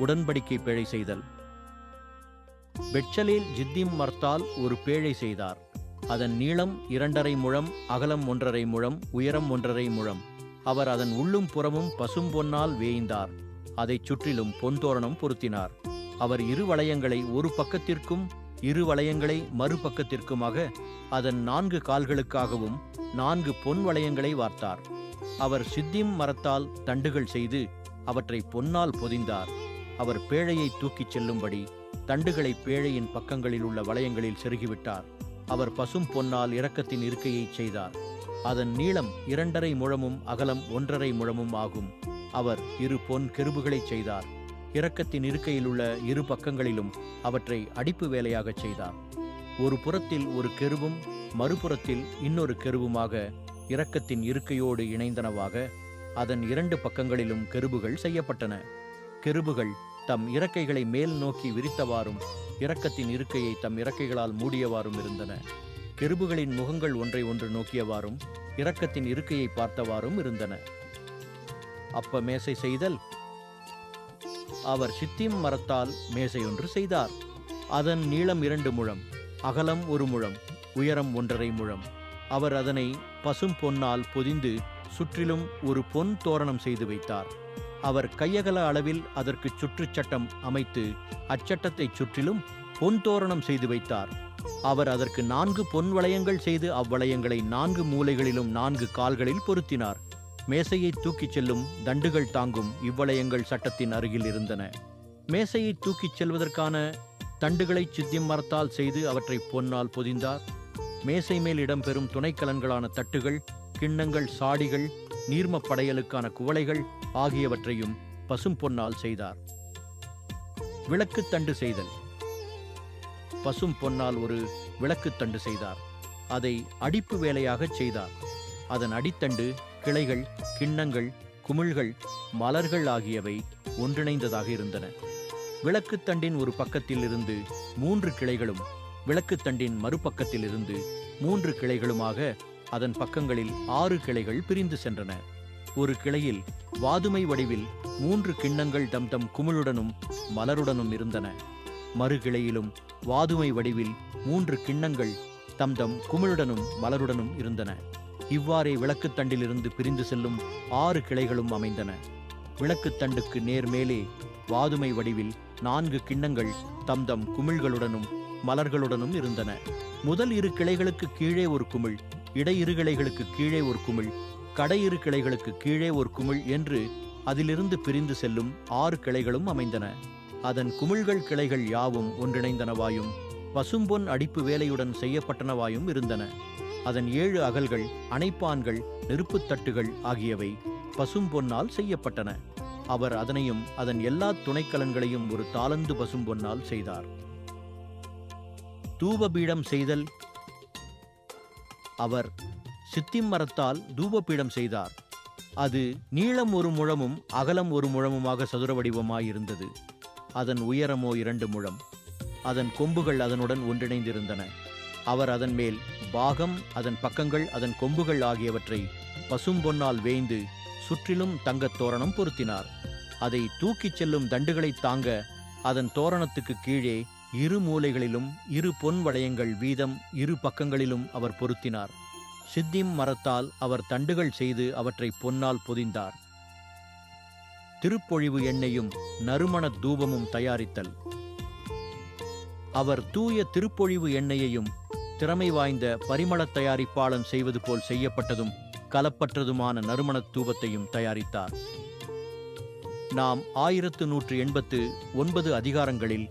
உடன்படிக்கை பேழை செய்தல். பெட்சலில் ஜித்திம் மர்த்தால் ஒரு பேழை செய்தார். அதன் நீளம் இரண்டரை முழம் அகலம் ஒன்றரை முழம் உயரம் ஒன்றரை முழம். அவர் அதன் உள்ளும் புறமும் பசும் பொன்னால் வேய்ந்தார். அதைச் சுற்றிலும் பொன்தோரணம் பொருத்தினார். அவர் இரு வளையங்களை ஒரு பக்கத்திற்கும் இரு வளையங்களை மறுபக்கத்திற்குமாக அதன் நான்கு கால்களுக்காகவும் நான்கு பொன் வளையங்களை வார்த்தார். அவர் சித்திம் மரத்தால் தண்டுகள் செய்து அவற்றை பொன்னால் பொதிந்தார். அவர் பேழையை தூக்கிச் செல்லும்படி தண்டுகளை பேழையின் பக்கங்களில் உள்ள வளையங்களில் செருகிவிட்டார். அவர் பசும் பொன்னால் இரக்கத்தின் இருக்கையைச் செய்தார். அதன் நீளம் இரண்டரை முழமும் அகலம் ஒன்றரை முழமும் ஆகும். அவர் இரு பொன் கெருபுகளைச் செய்தார். இரக்கத்தின் இருக்கையில் உள்ள இரு பக்கங்களிலும் அவற்றை அடிப்பு வேலையாகச் செய்தார். ஒரு புறத்தில் ஒரு கெருவும் மறுபுறத்தில் இன்னொரு கெருவுமாக இரக்கத்தின் இருக்கையோடு இணைந்தனவாக அதன் இரண்டு பக்கங்களிலும் கெருபுகள் செய்யப்பட்டன. கெருபுகள் தம் இறக்கைகளை மேல் நோக்கி விரித்தவாறும் இறக்கத்தின் இருக்கையை தம் இறக்கைகளால் மூடியவாறும் இருந்தன. கெருபுகளின் முகங்கள் ஒன்றை ஒன்று நோக்கியவாறும் இறக்கத்தின் இருக்கையை பார்த்தவாறும் இருந்தன. அப்ப மேசை செய்தல்? அவர் சித்திம் மரத்தால் மேசையொன்று செய்தார். அதன் நீளம் இரண்டு முழம் அகலம் ஒரு முழம் உயரம் ஒன்றரை முழம். அவர் அதனை பசும் பொன்னால் பொதிந்து சுற்றிலும் ஒரு பொன் தோரணம் செய்து வைத்தார். அவர் கையகல அளவில் அதற்கு சுற்றுச் சட்டம் அமைத்து அச்சட்டத்தைச் சுற்றிலும் பொன் தோரணம் செய்து வைத்தார். அவர் அதற்கு நான்கு பொன் வளையங்கள் செய்து அவ்வளையங்களை நான்கு மூலைகளிலும் நான்கு கால்களில் பொருத்தினார். மேசையை தூக்கிச் செல்லும் தண்டுகள் தாங்கும் இவ்வளையங்கள் சட்டத்தின் அருகில் இருந்தன. மேசையை தூக்கிச் செல்வதற்கான தண்டுகளை சித்திம் மரத்தால் செய்து அவற்றை பொன்னால் பொதிந்தார். மேசை மேல் இடம்பெறும் துணைக்கலன்களான தட்டுகள் கிண்ணங்கள் சாடிகள் நீர்மப் படையலுக்கான குவளைகள் ஆகியவற்றையும் பசும் பொன்னால் செய்தார். விளக்குத் தண்டு செய்தல். பசும் பொன்னால் ஒரு விளக்குத் தண்டு செய்தார். அதை அடிப்பு வேலையாகச் செய்தார். அதன் அடித்தண்டு கிளைகள் கிண்ணங்கள் குமிழ்கள் மலர்கள் ஆகியவை ஒன்றிணைந்ததாக இருந்தன. விளக்குத்தண்டின் ஒரு பக்கத்தில் இருந்து மூன்று கிளைகளும் விளக்குத்தண்டின் மறுபக்கத்தில் இருந்து மூன்று கிளைகளுமாக அதன் பக்கங்களில் ஆறு கிளைகள் பிரிந்து சென்றன. ஒரு கிளையில் வாதுமை வடிவில் மூன்று கிண்ணங்கள் தம் தம் குமிழுடனும் மலருடனும் இருந்தன. மறு கிளையிலும் வாதுமை வடிவில் மூன்று கிண்ணங்கள் தம் தம் குமிழுடனும் மலருடனும் இருந்தன. இவ்வாறே விளக்குத் தண்டிலிருந்து பிரிந்து செல்லும் ஆறு கிளைகளும் அமைந்தன. விளக்குத் தண்டுக்கு நேர் மேலே வாதுமை வடிவில் நான்கு கிண்ணங்கள் தம் தம் குமிழ்களுடனும் மலர்களுடனும் இருந்தன. முதல் இரு கிளைகளுக்கு கீழே ஒரு குமிழ் இடையிரு கிளைகளுக்கு கீழே ஒரு குமிழ் கடையிறு கிளைகளுக்கு கீழே ஒரு குமிழ் என்று அதிலிருந்து பிரிந்து செல்லும் ஆறு கிளைகளும் அமைந்தன. அதன் குமிழ்கள் கிளைகள் யாவும் ஒன்றிணைந்தனவாயும் பசும்பொன் அடிப்பு வேலையுடன் செய்யப்பட்டனவாயும் இருந்தன. அதன் ஏழு அகல்கள் அணைப்பான்கள் நெருப்புத்தட்டுகள் ஆகியவை பசும்பொன்னால் செய்யப்பட்டன. அவர் அதனையும் அதன் எல்லா துணைக்கலன்களையும் ஒரு தாளந்து பசும்பொன்னால் செய்தார். தூபபீடம் செய்தல் அவர் சித்திம் மரத்தால் தூபபீடம் செய்தார். அது நீளம் ஒரு முழமும் அகலம் ஒரு முழமுமாக சதுர வடிவமாயிருந்தது அதன் உயரமோ இரண்டு முழம். அதன் கொம்புகள் அதனுடன் ஒன்றிணைந்திருந்தன. அவர் அதன் மேல் பாகம் அதன் பக்கங்கள் அதன் கொம்புகள் ஆகியவற்றை பசும்பொன்னால் வேய்ந்து சுற்றிலும் தங்கத் தோரணம் பொருத்தினார். அதை தூக்கிச் செல்லும் தண்டுகளைத் தாங்க அதன் தோரணத்துக்கு கீழே இரு மூலைகளிலும் இரு பொன் வளையங்கள் வீதம் இரு பக்கங்களிலும் அவர் பொருத்தினார். சித்திம் மரத்தால் அவர் தண்டுகள் செய்து அவற்றை பொன்னால் பொதிந்தார். திருப்பொழிவு எண்ணெயும் நறுமண தூபமும் தயாரித்தல். அவர் தூய திருப்பொழிவு எண்ணெயையும் திறமை வாய்ந்த பரிமள தயாரிப்பாளன் செய்வது போல் செய்யப்பட்டதும் கலப்பற்றதுமான நறுமண தூபத்தையும் தயாரித்தார். நாம் ஆயிரத்து நூற்று எண்பத்து ஒன்பது அதிகாரங்களில்